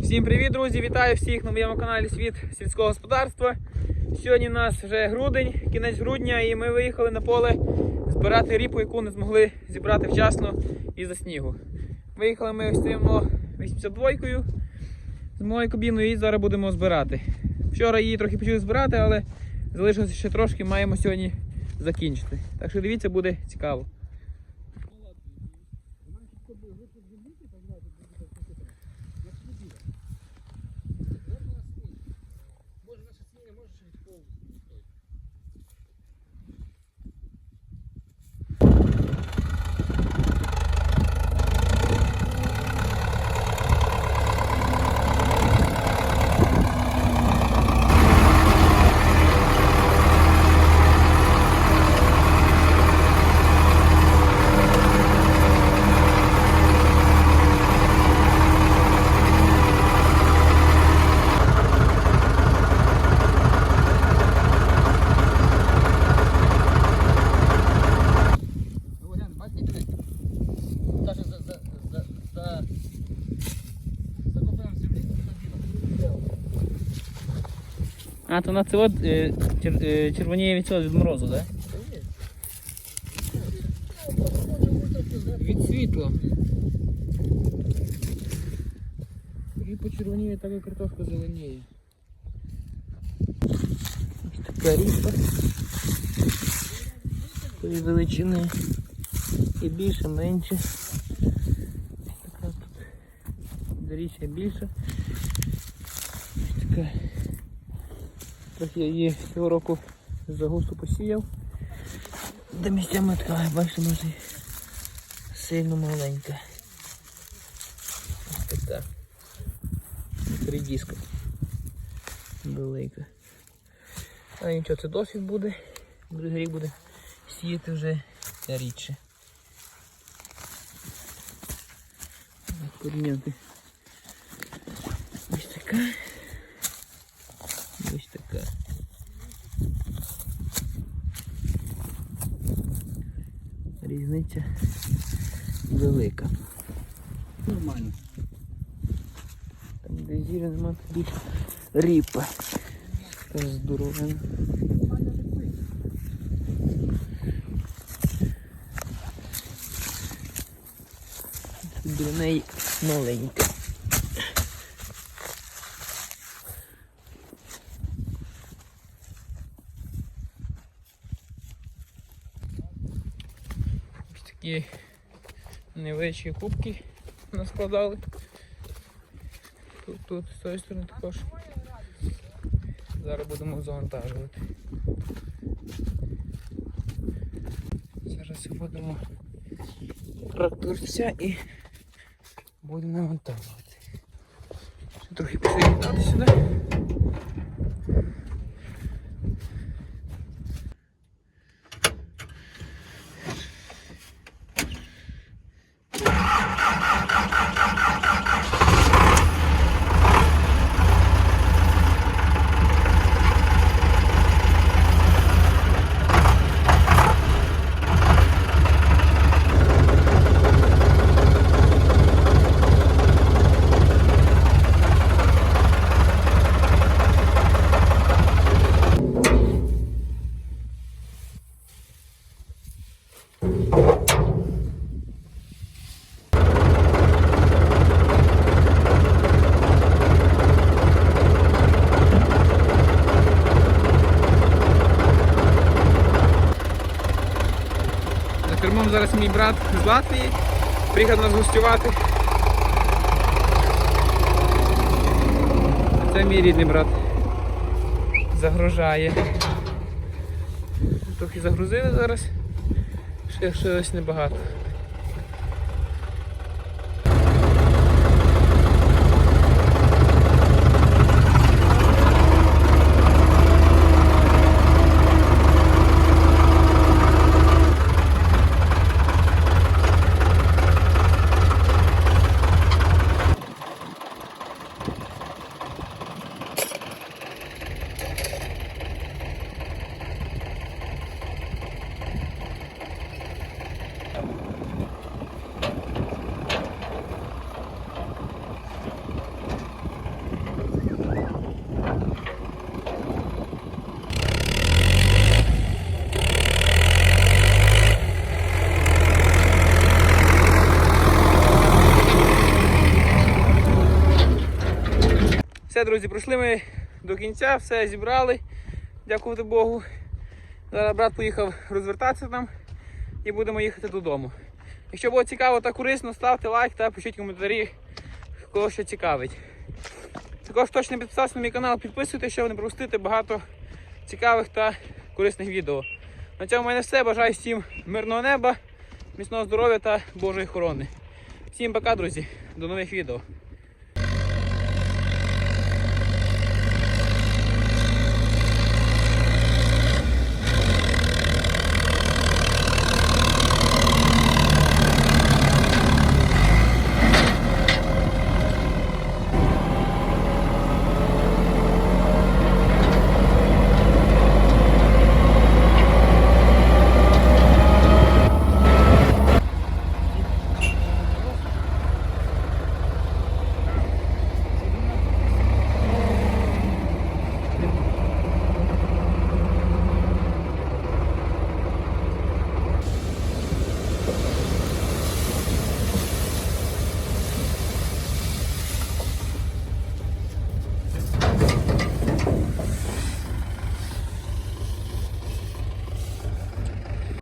Всім привіт, друзі! Вітаю всіх на моєму каналі Світ сільського господарства. Сьогодні у нас вже грудень, кінець грудня, і ми виїхали на поле збирати ріпу, яку не змогли зібрати вчасно із-за снігу. Виїхали ми ось цим 82-кою з моєю кабіною і зараз будемо збирати. Вчора її трохи почали збирати, але залишилося ще трошки, маємо сьогодні закінчити. Так що дивіться, буде цікаво. А, то на це от е, чер, е, червоніє від цього від морозу, так? Від світла. І почервоніє, так і картошка зеленіє. Така річка. Такої величини. І більше, менше. Така тут річка більша. Ось така. Трохи я її цього року загусту посіяв. Де місцями така, бачите, може сильно маленька. Ось така. Редіска. Велика. А нічого, це досвід буде. Другий рік буде сіяти вже рідше. Так, Порівняти. Ось така. І Ось така. Різниця велика. Нормально. Там де зіля нема більше ріпа. Така здоровена. Біля неї маленька. Ось такі невеличкі кубки наскладали. Тут, тут, з цієї сторони також. Зараз будемо завантажувати. Зараз будемо тракторця і будемо навантажувати. Трохи під'єднати сюди. За кермом зараз мій брат з Латвії. Приїхав нас гостювати. Це мій рідний брат. Загружає. Трохи загрузили зараз. Ще щось небагато. Все, друзі, пройшли ми до кінця, все зібрали. Дякувати Богу. Зараз брат поїхав розвертатися там і будемо їхати додому. Якщо було цікаво та корисно, ставте лайк та пишіть коментарі, кого що цікавить. Також точно підписався на мій канал, підписуйтесь, щоб не пропустити багато цікавих та корисних відео. На цьому в мене все. Бажаю всім мирного неба, міцного здоров'я та Божої охорони. Всім пока, друзі. До нових відео.